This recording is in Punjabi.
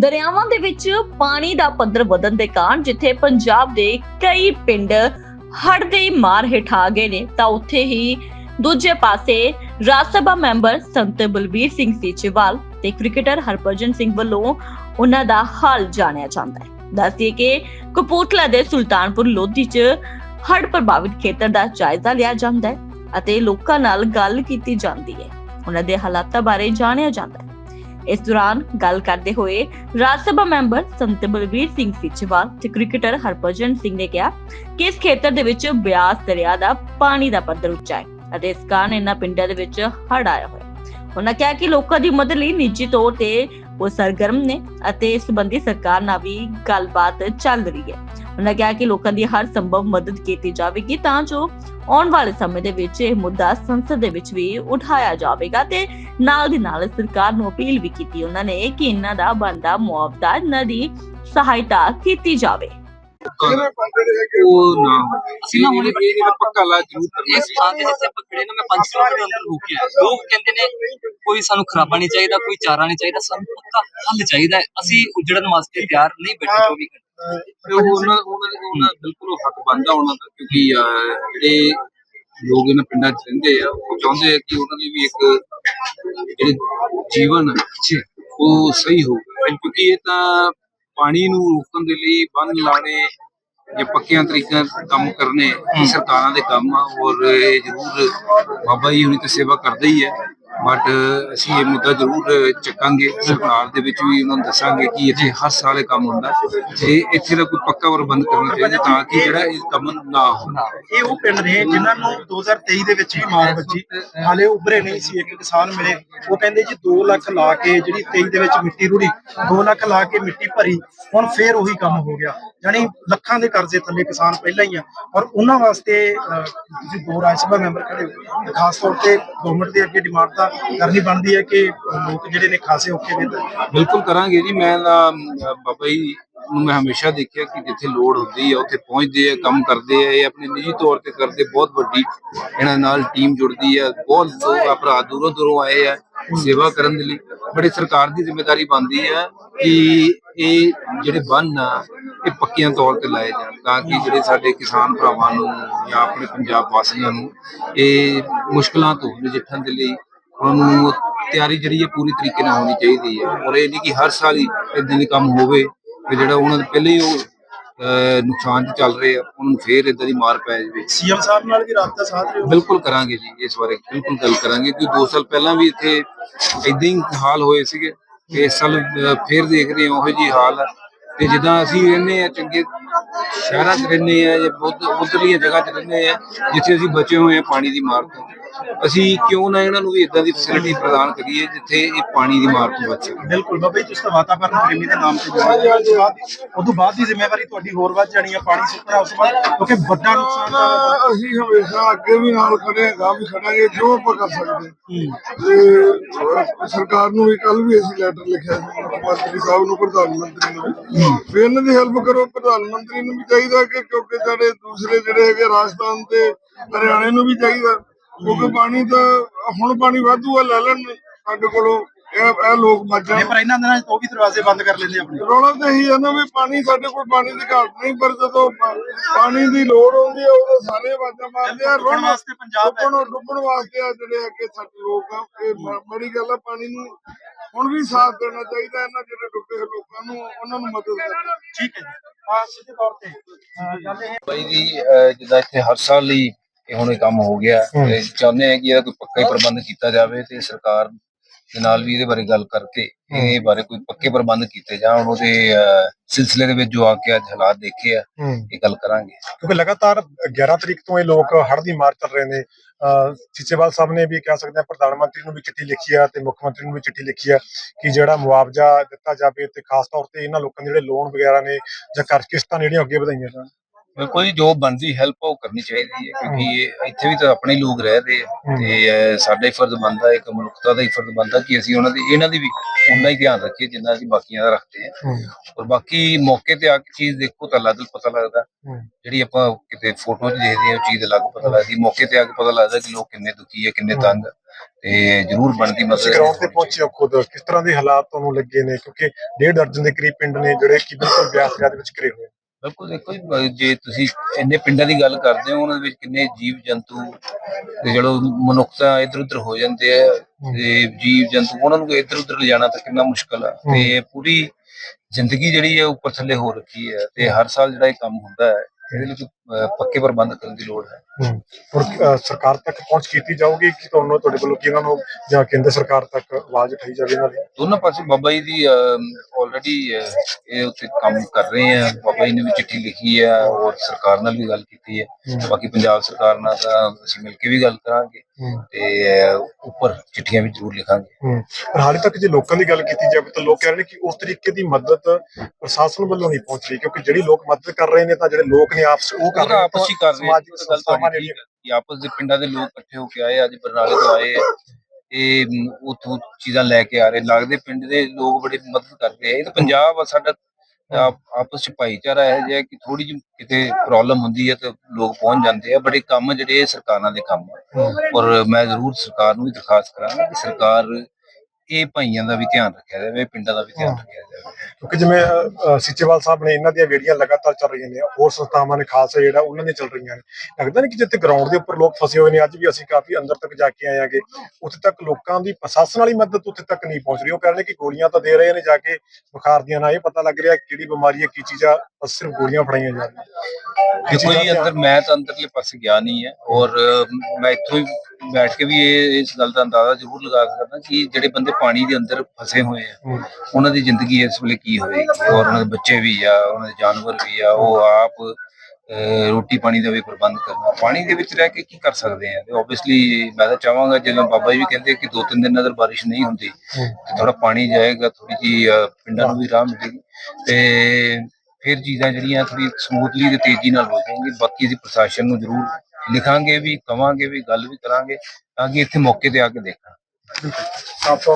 ਦਰਿਆਵਾਂ ਦੇ ਵਿੱਚ ਪਾਣੀ ਦਾ ਪੱਧਰ ਵਧਣ ਦੇ ਕਾਰਨ ਜਿੱਥੇ ਪੰਜਾਬ ਦੇ ਕਈ ਪਿੰਡ ਹੜ੍ਹ ਦੇ ਮਾਰ ਹੇਠ ਆ ਗਏ ਨੇ, ਤਾਂ ਉੱਥੇ ਹੀ ਦੂਜੇ ਪਾਸੇ ਰਾਜ ਸਭਾ ਮੈਂਬਰ ਸੰਤ ਬਲਬੀਰ ਸਿੰਘ ਸੀਚੇਵਾਲ ਤੇ ਕ੍ਰਿਕਟਰ ਹਰਭਜਨ ਸਿੰਘ ਵੱਲੋਂ ਉਹਨਾਂ ਦਾ ਹਾਲ ਜਾਣਿਆ ਜਾਂਦਾ ਹੈ। ਦੱਸਦੀਏ ਕਿ ਕਪੂਰਥਲਾ ਦੇ ਸੁਲਤਾਨਪੁਰ ਲੋਧੀ 'ਚ ਹੜ੍ਹ ਪ੍ਰਭਾਵਿਤ ਖੇਤਰ ਦਾ ਜਾਇਜ਼ਾ ਲਿਆ ਜਾਂਦਾ ਹੈ ਅਤੇ ਲੋਕਾਂ ਨਾਲ ਗੱਲ ਕੀਤੀ ਜਾਂਦੀ ਹੈ। ਉਹਨਾਂ ਦੇ ਹਾਲਾਤਾਂ ਬਾਰੇ ਜਾਣਿਆ ਜਾਂਦਾ ਹੈ। ਇਸ ਦੌਰਾਨ ਗੱਲ ਕਰਦੇ ਹੋਏ ਰਾਜ ਸਭਾ ਮੈਂਬਰ ਸੰਤ ਬਲਬੀਰ ਸਿੰਘ ਸੀਚੇਵਾਲ ਤੇ ਕ੍ਰਿਕਟਰ ਹਰਭਜਨ ਸਿੰਘ ਨੇ ਕਿਹਾ ਕਿ ਇਸ ਖੇਤਰ ਦੇ ਵਿੱਚ ਬਿਆਸ ਦਰਿਆ ਦਾ ਪਾਣੀ ਦਾ ਪੱਧਰ ਉੱਚਾ ਹੈ ਅਤੇ ਇਸ ਕਾਰਨ ਇਹਨਾਂ ਪਿੰਡਾਂ ਦੇ ਵਿੱਚ ਹੜ ਆਇਆ ਹੋਇਆ ਉਹਨਾਂ ਕਿਹਾ ਕਿ ਲੋਕਾਂ ਦੀ ਮਦਦ ਲਈ ਨਿੱਜੀ ਤੌਰ ਤੇ ਉਹ ਸਰਗਰਮ ਨੇ ਅਤੇ ਇਸ ਸੰਬੰਧੀ ਸਰਕਾਰ ਨਾਲ ਵੀ ਗੱਲਬਾਤ ਚੱਲ ਰਹੀ ਹੈ। ਉਹਨਾਂ ਕਿਹਾ ਕਿ ਲੋਕਾਂ ਦੀ ਹਰ ਸੰਭਵ ਮਦਦ ਕੀਤੀ ਜਾਵੇਗੀ ਤਾਂ ਜੋ ਆਉਣ ਵਾਲੇ ਸਮੇਂ ਦੇ ਵਿੱਚ ਇਹ ਮੁੱਦਾ ਸੰਸਦ ਦੇ ਵਿੱਚ ਵੀ ਉਠਾਇਆ ਜਾਵੇਗਾ ਤੇ ਨਾਲ ਦੀ ਨਾਲ ਸਰਕਾਰ ਨੂੰ ਅਪੀਲ ਵੀ ਕੀਤੀ ਉਹਨਾਂ ਨੇ ਕਿ ਇਹਨਾਂ ਦਾ ਬਣਦਾ ਮੁਆਵਜ਼ਾ ਇਹਨਾਂ ਦੀ ਸਹਾਇਤਾ ਕੀਤੀ ਜਾਵੇ। ਉਹ ਨਾ। ਅਸੀਂ ਨਾ ਹੁਣ ਇਹ ਜਿਹੜਾ ਪੱਕਾ ਲਾ ਜ਼ਰੂਰ ਕਰਨਾ। ਇਸ ਥਾਂ ਤੇ ਜਿੱਥੇ ਆਪਾਂ ਖੜੇ ਨਾ ਮੈਂ 5 ਕਿਲੋਮੀਟਰ ਦੇ ਅੰਦਰ ਰੁਕ ਗਿਆ। ਲੋਕ ਕਹਿੰਦੇ ਨੇ ਕੋਈ ਸਾਨੂੰ ਖਰਾਬਾ ਨਹੀਂ ਚਾਹੀਦਾ ਕੋਈ ਚਾਰਾ ਨਹੀਂ ਚਾਹੀਦਾ ਸਾਨੂੰ ਪੱਕਾ ਹੱਲ ਚਾਹੀਦਾ। ਅਸੀਂ ਉਜੜਨ ਵਾਸਤੇ ਤਿਆਰ ਨਹੀਂ ਬੈਠੇ 24 ਘੰਟੇ। ਤੇ ਉਹ ਉਹਨਾਂ ਉਹਨਾਂ ਉਹਨਾਂ ਬਿਲਕੁਲ ਉਹ ਹੱਕ ਬਣਦਾ ਉਹਨਾਂ ਦਾ ਕਿਉਂਕਿ ਜਿਹੜੇ ਲੋਕ ਇਹਨਾਂ ਪਿੰਡਾਂ 'ਚ ਰਹਿੰਦੇ ਆ ਉਹ ਚਾਹੁੰਦੇ ਆ ਕਿ ਉਹਨਾਂ ਦੀ ਵੀ ਇੱਕ ਜਿਹੜੇ ਜੀਵਨ ਉਹ ਸਹੀ ਹੋ ਕਿਉਂਕਿ ਇਹ ਤਾਂ ਪਾਣੀ ਨੂੰ ਰੋਕਣ ਦੇ ਲਈ ਬੰਨ ਲਾਣੇ ਜਾਂ ਪੱਕਿਆਂ ਤਰੀਕਿਆਂ ਕੰਮ ਕਰਨੇ ਸਰਕਾਰਾਂ ਦੇ ਕੰਮ ਆ ਔਰ ਇਹ ਜ਼ਰੂਰ ਬਾਬਾ ਜੀ ਹੁਣੀ ਤੇ ਸੇਵਾ ਕਰਦੇ ਹੀ ਹੈ ਬਟ ਅਸੀਂ ਇਹ ਮੁੱਦਾ ਜ਼ਰੂਰ ਚੱਕਾਂਗੇ ਸਰਕਾਰ ਦੇ ਵਿੱਚ ਵੀ ਉਹਨਾਂ ਨੂੰ ਦੱਸਾਂਗੇ ਕਿ ਇੱਥੇ ਹਰ ਸਾਲ ਇਹ ਕੰਮ ਹੁੰਦਾ। ਤੇ ਇੱਥੇ ਦਾ ਕੋਈ ਪੱਕਾ ਪ੍ਰਬੰਧ ਕਰਨਾ ਚਾਹੀਦਾ ਤਾਂ ਕਿ ਜਿਹੜਾ ਇਹ ਕੰਮ ਨਾ ਹੋਵੇ ਇਹ ਉਹ ਪਿੰਡ ਨੇ ਜਿਨ੍ਹਾਂ ਨੂੰ 2023 ਦੇ ਵਿੱਚ ਹੀ ਮਾਰ ਵੱਜੀ। ਹਾਲੇ ਉਭਰੇ ਨਹੀਂ ਸੀ ਇੱਕ ਕਿਸਾਨ ਮਿਲੇ। ਉਹ ਕਹਿੰਦੇ ਜੀ 2 ਲੱਖ ਲਾ ਕੇ ਜਿਹੜੀ 23 ਦੇ ਵਿੱਚ ਮਿੱਟੀ ਰੁੜੀ 2 ਲੱਖ ਲਾ ਕੇ ਮਿੱਟੀ ਭਰੀ ਹੁਣ ਫੇਰ ਉਹੀ ਕੰਮ ਹੋ ਗਿਆ। ਯਾਨੀ ਲੱਖਾਂ ਦੇ ਕਰਜ਼ੇ ਥੱਲੇ ਕਿਸਾਨ ਪਹਿਲਾਂ ਹੀ ਆ। ਔਰ ਉਹਨਾਂ ਵਾਸਤੇ ਅਹ, ਤੁਸੀਂ ਦੋ ਰਾਜ ਸਭਾ ਮੈਂਬਰ ਖੜੇ ਹੋ ਖਾਸ ਤੌਰ ਤੇ ਗਵਰਨਮੈਂਟ ਦੇ ਅੱਗੇ ਡਿਮਾਂਡ ਤਾਂ ਕਰਨੀ ਬਣਦੀ ਹੈ ਕਿ ਲੋਕ ਜਿਹੜੇ ਨੇ ਖਾਸੇ ਔਖੇ ਨੇ ਬਿਲਕੁਲ ਕਰਾਂਗੇ ਜੀ। ਮੈਂ ਬਾਬਾ ਜੀ ਨੂੰ ਮੈਂ ਹਮੇਸ਼ਾ ਦੇਖਿਆ ਕਿ ਜਿੱਥੇ ਲੋੜ ਹੁੰਦੀ ਹੈ, ਉੱਥੇ ਪਹੁੰਚਦੇ ਆ, ਕੰਮ ਕਰਦੇ ਆ, ਇਹ ਆਪਣੇ ਨਿੱਜੀ ਤੌਰ ਤੇ ਕਰਦੇ, ਬਹੁਤ ਵੱਡੀ ਇਹਨਾਂ ਨਾਲ ਟੀਮ ਜੁੜਦੀ ਹੈ ਬਹੁਤ ਲੋਕ ਭਰਾ ਦੂਰੋਂ ਦੂਰੋਂ ਆਏ ਆ ਸੇਵਾ ਕਰਨ ਦੇ ਲਈ। ਬੜੀ ਸਰਕਾਰ ਦੀ ਜ਼ਿੰਮੇਵਾਰੀ ਬਣਦੀ ਹੈ ਕਿ ਇਹ ਜਿਹੜੇ ਬੰਨ ਆ, ਇਹ ਪੱਕੀਆਂ ਤੌਰ ਤੇ ਲਾਏ ਜਾਣ ਤਾਂ ਕਿ ਜਿਹੜੇ ਸਾਡੇ ਕਿਸਾਨ ਭਰਾਵਾਂ ਨੂੰ ਜਾਂ ਆਪਣੇ ਪੰਜਾਬ ਵਾਸੀਆਂ ਨੂੰ ਇਹ ਮੁਸ਼ਕਲਾਂ ਤੋਂ ਨਜਿੱਠਣ ਦੇ ਲਈ ਉਹਨਾਂ ਨੂੰ ਤਿਆਰੀ ਜਿਹੜੀ ਹੈ ਪੂਰੀ ਤਰੀਕੇ ਨਾਲ ਹੋਣੀ ਚਾਹੀਦੀ ਹੈ ਔਰ ਇਹ ਨਹੀਂ ਕਿ ਹਰ ਸਾਲ ਹੀ ਇਦਾਂ ਦੇ ਕੰਮ ਹੋਵੇ ਕਿ ਜਿਹੜਾ ਉਹਨਾਂ ਦੇ ਪਹਿਲੇ ਹੀ ਉਹ ਨੁਕਸਾਨ 'ਚ ਚੱਲ ਰਹੇ ਆ ਉਹਨਾਂ ਨੂੰ ਫੇਰ ਇਦਾਂ ਦੀ ਮਾਰ ਪੈ ਜਾਵੇ। ਸੀਐਮ ਸਾਹਿਬ ਨਾਲ ਵੀ ਰਾਬਤਾ ਸਾਧ ਰਹੇ ਹੋ? ਬਿਲਕੁਲ ਕਰਾਂਗੇ ਜੀ ਇਸ ਬਾਰੇ ਬਿਲਕੁਲ ਗੱਲ ਕਰਾਂਗੇ ਕਿ 2 ਸਾਲ ਪਹਿਲਾਂ ਵੀ ਇੱਥੇ ਇਦਾਂ ਹੀ ਹਾਲ ਹੋਏ ਸੀਗੇ ਤੇ ਇਸ ਸਾਲ ਫੇਰ ਦੇਖ ਰਹੇ ਹਾਂ ਉਹੋ ਜੀ ਹਾਲ ਆ। ਤੇ ਜਿੱਦਾਂ ਅਸੀਂ ਰਹਿੰਦੇ ਆ ਚੰਗੇ ਸ਼ਹਿਰਾਂ 'ਚ ਰਹਿੰਦੇ ਆ ਜਾਂ ਬਹੁਤ ਉਧਰਲੀਆਂ ਜਗ੍ਹਾ 'ਚ ਰਹਿੰਦੇ ਆ ਜਿੱਥੇ ਅਸੀਂ ਬਚੇ ਹੋਏ ਆ ਪਾਣੀ ਦੀ ਮਾਰ ਤੋਂ। ਅਸੀਂ ਕਿਉਂ ਨਾ ਇਹਨਾਂ ਨੂੰ ਵੀ ਇਦਾਂ ਦੀ ਫੈਸਿਲਿਟੀ ਪ੍ਰਦਾਨ ਕਰੀਏ ਜਿੱਥੇ ਇਹ ਪਾਣੀ ਦੀ ਮਾਰ ਤੋਂ ਬਚ। ਸਕੇ ਬਿਲਕੁਲ ਬਾਬਾ ਜੀ ਤੁਸੀਂ ਤਾਂ ਵਾਤਾਵਰਨ ਪ੍ਰੇਮੀ ਦੇ ਨਾਮ ਤੇ ਜਾਣਦੇ ਹੋ। ਉਸ ਤੋਂ ਬਾਅਦ ਉਸ ਤੋਂ ਬਾਅਦ ਦੀ ਜ਼ਿੰਮੇਵਾਰੀ ਤੁਹਾਡੀ ਹੋਰ ਵੱਧ ਜਾਣੀ ਹੈ ਪਾਣੀ ਸੁੱਕਣਾ ਉਸ ਤੋਂ ਬਾਅਦ ਕਿਉਂਕਿ ਵੱਡਾ ਨੁਕਸਾਨ ਅਸੀਂ ਹਮੇਸ਼ਾ ਅੱਗੇ ਵੀ ਨਾਲ ਖੜੇ ਹਾਂ ਗਾਂ ਵੀ ਖੜਾਂਗੇ ਜੋ ਆਪਾਂ ਕਰ ਸਕਦੇ ਹੂੰ, ਤੇ ਸਰਕਾਰ ਨੂੰ ਵੀ ਕੱਲ ਵੀ ਅਸੀਂ ਲੈਟਰ ਲਿਖਿਆ ਸੀ ਮੁੱਖ ਮੰਤਰੀ ਸਾਹਿਬ ਨੂੰ ਪ੍ਰਧਾਨ ਮੰਤਰੀ ਨੂੰ ਵੀ। ਇਹਨਾਂ ਦੀ ਹੈਲਪ ਕਰੋ ਪ੍ਰਧਾਨ ਮੰਤਰੀ ਨੂੰ ਵੀ ਚਾਹੀਦਾ ਕਿ ਕਿਉਂਕਿ ਸਾਡੇ ਦੂਸਰੇ ਜਿਹੜੇ ਹੈਗੇ ਰਾਜਸਥਾਨ ਤੇ ਹਰਿਆਣੇ ਨੂੰ ਵੀ ਚਾਹੀਦਾ। ਕਿਉਂਕਿ ਪਾਣੀ ਤਾਂ ਹੁਣ ਪਾਣੀ ਵਾਧੂ ਆ ਲੈ ਲੈਣ ਸਾਡੇ ਕੋਲੋਂ ਇਹ ਇਹ ਲੋਕ ਨਹੀਂ ਪਰ ਇਹਨਾਂ ਦਿਨਾਂ 'ਚ ਉਹ ਵੀ ਦਰਵਾਜ਼ੇ ਬੰਦ ਕਰ ਲੈਂਦੇ ਆਪਣੇ। ਰੌਲਾ ਤਾਂ ਇਹੀ ਹੈ ਨਾ ਵੀ ਪਾਣੀ ਸਾਡੇ ਕੋਲ ਪਾਣੀ ਦੀ ਘਾਟ ਨਹੀਂ ਪਰ ਜਦੋਂ ਪਾ- ਪਾਣੀ ਦੀ ਲੋੜ ਹੁੰਦੀ ਹੈ ਉਦੋਂ ਸਾਰੇ ਆਵਾਜ਼ਾਂ ਮਾਰਦੇ ਆ। ਡੁੱਬਣ ਵਾਸਤੇ ਪੰਜਾਬ ਹੈ। ਡੁੱਬਣ ਡੁੱਬਣ ਵਾਸਤੇ ਆ ਜਿਹੜੇ ਅੱਗੇ ਸਾਡੇ ਲੋਕ ਆ ਇਹ ਬ- ਬੜੀ ਗੱਲ ਆ ਪਾਣੀ ਨੂੰ ਹੁਣ ਵੀ ਸਾਥ ਦੇਣਾ ਚਾਹੀਦਾ ਇਹਨਾਂ ਜਿਹੜੇ ਡੁੱਬੇ ਹੋਏ ਲੋਕਾਂ ਨੂੰ ਉਹਨਾਂ ਨੂੰ ਮਦਦ ਕਰਨੀ। ਠੀਕ ਹੈ ਜੀ। ਸਿੱਧੇ ਤੌਰ ਤੇ ਅਹ, ਗੱਲ ਇਹ ਬਾਈ ਜੀ ਜਿੱਦਾਂ ਇੱਥੇ ਹਰ ਸਾਲ ਹੀ ਇਹ ਹੁਣ ਇਹ ਕੰਮ ਹੋ ਗਿਆ ਤੇ ਚਾਹੁੰਦੇ ਆ ਕਿ ਇਹਦਾ ਕੋਈ ਪੱਕਾ ਹੀ ਪ੍ਰਬੰਧ ਕੀਤਾ ਜਾਵੇ ਤੇ ਸਰਕਾਰ ਦੇ ਨਾਲ ਵੀ ਇਹਦੇ ਬਾਰੇ ਗੱਲ ਕਰਕੇ ਇਹ ਬਾਰੇ ਕੋਈ ਪੱਕੇ ਪ੍ਰਬੰਧ ਕੀਤੇ ਜਾਣ ਉਹਦੇ ਸਿਲਸਿਲੇ ਦੇ ਵਿੱਚ ਜੋ ਆ ਕੇ ਅੱਜ ਹਾਲਾਤ ਦੇਖੇ ਆ ਇਹ ਗੱਲ ਕਰਾਂਗੇ। ਕਿਉਂਕਿ ਲਗਾਤਾਰ 11 ਤਰੀਕ ਤੋਂ ਇਹ ਲੋਕ ਹੜ੍ਹ ਦੀ ਮਾਰ ਚੱਲ ਰਹੇ ਨੇ। ਅਹ ਸੀਚੇਵਾਲ ਸਾਹਿਬ ਨੇ ਵੀ ਕਹਿ ਸਕਦੇ ਆ ਪ੍ਰਧਾਨ ਮੰਤਰੀ ਨੂੰ ਵੀ ਚਿੱਠੀ ਲਿਖੀ ਆ ਤੇ ਮੁੱਖ ਮੰਤਰੀ ਨੂੰ ਵੀ ਚਿੱਠੀ ਲਿਖੀ ਆ ਕਿ ਜਿਹੜਾ ਮੁਆਵਜ਼ਾ ਦਿੱਤਾ ਜਾਵੇ ਤੇ ਖਾਸ ਤੌਰ ਤੇ ਇਹਨਾਂ ਲੋਕਾਂ ਦੇ ਜਿਹੜੇ ਲੋਨ ਵਗੈਰਾ ਨੇ ਜਾਂ ਕਰਜ਼ ਕਿਸ਼ਤਾਂ ਜਿਹੜੀਆਂ ਅੱਗੇ ਵਧਾਈਆਂ ਜਾਣ। ਬਿਲਕੁਲ ਜੀ ਜੋ ਬਣਦੀ ਹੈਲਪ ਉਹ ਕਰਨੀ ਚਾਹੀਦੀ ਹੈ ਕਿਉਂਕਿ ਇਹ ਇੱਥੇ ਵੀ ਤਾਂ ਆਪਣੇ ਲੋਕ ਰਹਿ ਰਹੇ ਆ ਤੇ ਸਾਡਾ ਹੀ ਫਰਜ਼ ਬਣਦਾ ਇੱਕ ਮਨੁੱਖਤਾ ਦਾ ਹੀ ਫਰਜ਼ ਬਣਦਾ ਕਿ ਅਸੀਂ ਉਹਨਾਂ ਦੀ ਇਹਨਾਂ ਦੀ ਵੀ ਉਨਾ ਹੀ ਧਿਆਨ ਰੱਖੀਏ ਜਿੰਨਾ ਅਸੀਂ ਬਾਕੀਆਂ ਦਾ ਰੱਖਦੇ ਆ ਔਰ ਬਾਕੀ ਮੌਕੇ ਤੇ ਆ ਕੇ ਚੀਜ਼ ਦੇਖੋ ਤਾਂ ਅਲੱਗ ਪਤਾ ਲੱਗਦਾ ਜਿਹੜੀ ਆਪਾਂ ਕਿਤੇ ਫੋਟੋ 'ਚ ਦੇਖਦੇ ਆ ਉਹ ਚੀਜ਼ ਅਲੱਗ ਪਤਾ ਲੱਗਦੀ ਮੌਕੇ ਤੇ ਆ ਕੇ ਪਤਾ ਲੱਗਦਾ ਕਿ ਲੋਕ ਕਿੰਨੇ ਦੁਖੀ ਹੈ ਕਿੰਨੇ ਤੰਗ ਆ। ਤੇ ਜ਼ਰੂਰ ਬਣਦੀ ਮਦਦ ਗਰਾਊਂਡ ਤੇ ਪਹੁੰਚੇ ਹੋ ਖੁਦ ਕਿਸ ਤਰ੍ਹਾਂ ਦੇ ਹਾਲਾਤ ਤੁਹਾਨੂੰ ਲੱਗੇ ਨੇ? ਕਿਉਂਕਿ ਡੇਢ ਦਰਜਨ ਦੇ ਕਰੀਬ ਪਿੰਡ ਨੇ ਜਿਹੜੇ ਕਿ ਬਿਲਕੁਲ ਦਰਿਆ ਦੇ ਵਿੱਚ ਘਿਰੇ ਹੋਏ ਨੇ। ਬਿਲਕੁਲ ਦੇਖੋ ਜੀ, ਜੇ ਤੁਸੀਂ ਇੰਨੇ ਪਿੰਡਾਂ ਦੀ ਗੱਲ ਕਰਦੇ ਹੋ ਉਹਨਾਂ ਦੇ ਵਿੱਚ ਕਿੰਨੇ ਜੀਵ ਜੰਤੂ ਤੇ ਚਲੋ ਮਨੁੱਖਤਾ ਇੱਧਰ ਉੱਧਰ ਹੋ ਜਾਂਦੇ ਆ ਤੇ ਜੀਵ ਜੰਤੂ ਉਹਨਾਂ ਨੂੰ ਇੱਧਰ ਉੱਧਰ ਲਿਜਾਣਾ ਤਾਂ ਕਿੰਨਾ ਮੁਸ਼ਕਲ ਆ। ਤੇ ਪੂਰੀ ਜ਼ਿੰਦਗੀ ਜਿਹੜੀ ਹੈ ਉੱਪਰ ਥੱਲੇ ਹੋ ਰੱਖੀ ਹੈ ਤੇ ਹਰ ਸਾਲ ਜਿਹੜਾ ਇਹ ਕੰਮ ਹੁੰਦਾ ਹੈ ਇਹਦੇ ਲਈ ਪੱਕੇ ਪ੍ਰਬੰਧ ਕਰਨ ਦੀ ਲੋੜ ਹੈ। ਔਰ ਸਰਕਾਰ ਤੱਕ ਪਹੁੰਚ ਕੀਤੀ ਜਾਊਗੀ ਕਿ ਤੁਹਾਨੂੰ ਤੁਹਾਡੇ ਵੱਲੋਂ ਕਿ ਇਹਨਾਂ ਨੂੰ ਜਾਂ ਕੇਂਦਰ ਸਰਕਾਰ ਤੱਕ ਆਵਾਜ਼ ਉਠਾਈ ਜਾਵੇ ਇਹਨਾਂ ਦੀ? ਦੋਨੋਂ ਪਾਸੇ ਬਾਬਾ ਜੀ ਦੀ ਆਲਰੇਡੀ ਇਹ ਉੱਤੇ ਕੰਮ ਕਰ ਰਹੇ ਆ। ਬਾਬਾ ਜੀ ਨੇ ਵੀ ਚਿੱਠੀ ਲਿਖੀ ਹੈ ਔਰ ਸਰਕਾਰ ਨਾਲ ਵੀ ਗੱਲ ਕੀਤੀ ਹੈ। ਬਾਕੀ ਪੰਜਾਬ ਸਰਕਾਰ ਨਾਲ ਤਾਂ ਅਸੀਂ ਮਿਲ ਕੇ ਵੀ ਗੱਲ ਕਰਾਂਗੇ। ਤੇ ਉੱਪਰ ਚਿੱਠੀਆਂ ਵੀ ਜ਼ਰੂਰ ਲਿਖਾਂਗੇ। ਪਰ ਹਾਲੇ ਤੱਕ ਜੇ ਲੋਕਾਂ ਦੀ ਗੱਲ ਕੀਤੀ ਜਾਵੇ ਤਾਂ ਲੋਕ ਕਹਿ ਰਹੇ ਨੇ ਕਿ ਉਸ ਤਰੀਕੇ ਦੀ ਮਦਦ ਪ੍ਰਸ਼ਾਸਨ ਵੱਲੋਂ ਨਹੀਂ ਪਹੁੰਚ ਰਹੀ ਕਿਉਂਕਿ ਜਿਹੜੀ ਲੋਕ ਮਦਦ ਕਰ ਰਹੇ ਨੇ ਤਾਂ ਜਿਹੜੇ ਲੋਕ ਨੇ ਆਪਸ ਉਹ ਕਰ ਰਹੇ ਨੇ ਆਪਸ ਵਿੱਚ ਕਰ ਰਹੇ ਆ ਸਮਾਜਿਕ ਸੰਸਥਾਵਾਂ ਹੈ। ਕਿ ਆਪਸ ਦੇ ਪਿੰਡਾਂ ਦੇ ਲੋਕ ਇਕੱਠੇ ਹੋ ਕੇ ਆਏ ਅੱਜ ਬਰਨਾਲੇ ਤੋਂ ਆਏ ਆ ਇਹ ਉੱਥੋਂ ਚੀਜ਼ਾਂ ਲੈ ਕੇ ਆ ਰਹੇ। ਲੱਗਦੇ ਪਿੰਡ ਦੇ ਲੋਕ ਬੜੀ ਮਦਦ ਕਰਦੇ ਆ। ਇਹ ਤਾਂ ਪੰਜਾਬ ਆ ਸਾਡਾ ਆਪ- ਆਪਸ ਚ ਭਾਈਚਾਰਾ ਹੈ ਜੇ ਕਿ ਥੋੜੀ ਜਿਹੀ ਕਿਤੇ ਪ੍ਰੋਬਲਮ ਹੁੰਦੀ ਹੈ ਤਾਂ ਲੋਕ ਪਹੁੰਚ ਜਾਂਦੇ ਆ। ਬੜੇ ਕੰਮ ਜਿਹੜੇ ਸਰਕਾਰਾਂ ਦੇ ਕੰਮ ਆ। ਔਰ ਮੈਂ ਜ਼ਰੂਰ ਸਰਕਾਰ ਨੂੰ ਵੀ ਦਰਖਾਸਤ ਕਰਾਂਗਾ ਕਿ ਸਰਕਾਰ ਇਹ ਭਾਈਆਂ ਦਾ ਵੀ ਧਿਆਨ ਰੱਖਿਆ ਜਾਵੇ ਪਿੰਡਾਂ ਦਾ ਵੀ ਧਿਆਨ ਰੱਖਿਆ ਜਾਵੇ। ਕਿਉਂਕਿ ਜਿਵੇਂ ਅ, ਸੀਚੇਵਾਲ ਸਾਹਿਬ ਨੇ ਇਹਨਾਂ ਦੀਆਂ ਵੇੜੀਆਂ ਲਗਾਤਾਰ ਚੱਲ ਰਹੀਆਂ ਨੇ ਹੋਰ ਸੰਸਥਾਵਾਂ ਨੇ ਖਾਲਸਾ ਜਿਹੜਾ ਉਹਨਾਂ ਦੀਆਂ ਚੱਲ ਰਹੀਆਂ ਨੇ ਲੱਗਦਾ ਨਹੀਂ ਕਿ ਜਿੱਥੇ ਗਰਾਊਂਡ ਦੇ ਉੱਪਰ ਲੋਕ ਫਸੇ ਹੋਏ ਨੇ ਅੱਜ ਵੀ ਅਸੀਂ ਕਾਫੀ ਅੰਦਰ ਤੱਕ ਜਾ ਕੇ ਆਏ ਆਂਗੇ ਉੱਥੇ ਤੱਕ ਲੋਕਾਂ ਦੀ ਪ੍ਰਸ਼ਾਸਨ ਵਾਲੀ ਮਦਦ ਉੱਥੇ ਤੱਕ ਨਹੀਂ ਪਹੁੰਚ ਰਹੀ। ਉਹ ਕਹਿ ਰਹੇ ਨੇ ਕਿ ਗੋਲੀਆਂ ਤਾਂ ਦੇ ਰਹੇ ਨੇ ਜਾ ਕੇ ਬੁਖਾਰ ਦੀਆਂ ਨਾਲ ਇਹ ਪਤਾ ਲੱਗ ਰਿਹਾ ਕਿਹੜੀ ਬਿਮਾਰੀ ਹੈ ਕੀ ਚੀਜ਼ ਆ ਬਸ ਸਿਰਫ ਗੋਲੀਆਂ ਫੜਾਈਆਂ ਜਾ ਰਹੀਆਂ ਇਹ ਦੇਖੋ ਚੀਜ਼ਾਂ ਜੀ ਅੰਦਰ ਮੈਂ ਤਾਂ ਅੰਦਰਲੇ ਪਾਸੇ ਗਿਆ ਨਹੀਂ ਹੈ ਔਰ ਅ, ਮੈਂ ਇੱਥੋਂ ਹੀ ਬੈਠ ਕੇ ਵੀ ਇਹ ਇਸ ਗੱਲ ਦਾ ਅੰਦਾਜ਼ਾ ਜ਼ਰੂਰ ਲਗਾ ਸਕਦਾ ਕਿ ਜਿਹੜੇ ਬੰਦੇ ਪਾਣੀ ਦੇ ਅੰਦਰ ਫਸੇ ਹੋਏ ਆ ਉਹਨਾਂ ਦੀ ਜ਼ਿੰਦਗੀ ਇਸ ਵੇਲੇ ਕੀ ਹੋਏਗੀ ਔਰ ਉਹਨਾਂ ਦੇ ਬੱਚੇ ਵੀ ਆ ਉਹਨਾਂ ਦੇ ਜਾਨਵਰ ਵੀ ਆ ਉਹ ਆਪ ਰੋਟੀ ਪਾਣੀ ਦਾ ਵੀ ਪ੍ਰਬੰਧ ਕਰਨਾ। ਪਾਣੀ ਦੇ ਵਿੱਚ ਰਹਿ ਕੇ ਕੀ ਕਰ ਸਕਦੇ ਆ? ਤੇ ਆਬਵੀਅਸਲੀ ਮੈਂ ਤਾਂ ਚਾਹਾਂਗਾ ਜਿਵੇਂ ਬਾਬਾ ਜੀ ਵੀ ਕਹਿੰਦੇ ਕਿ ਦੋ ਤਿੰਨ ਦਿਨ ਅਗਰ ਬਾਰਿਸ਼ ਨਹੀਂ ਹੁੰਦੀ ਤੇ ਥੋੜਾ ਪਾਣੀ ਜਾਏਗਾ ਥੋੜੀ ਜੀ ਪਿੰਡਾਂ ਨੂੰ ਵੀ ਰਾਹ ਮਿਲੇਗੀ। ਤੇ ਫਿਰ ਚੀਜ਼ਾਂ ਜਿਹੜੀਆਂ ਥੋੜੀ ਸਮੂਥਲੀ ਤੇ ਤੇਜ਼ੀ ਨਾਲ ਹੋ ਜਾਣਗੀਆਂ। ਬਾਕੀ ਅਸੀਂ ਪ੍ਰਸ਼ਾਸਨ ਨੂੰ ਜ਼ਰੂਰ ਲਿਖਾਂਗੇ ਵੀ, ਕਵਾਂਗੇ ਵੀ, ਗੱਲ ਵੀ ਕਰਾਂਗੇ ਤਾਂ ਕਿ ਇੱਥੇ ਮੌਕੇ ਤੇ ਆ ਕੇ ਦੇਖਣ। ਸਾਫ਼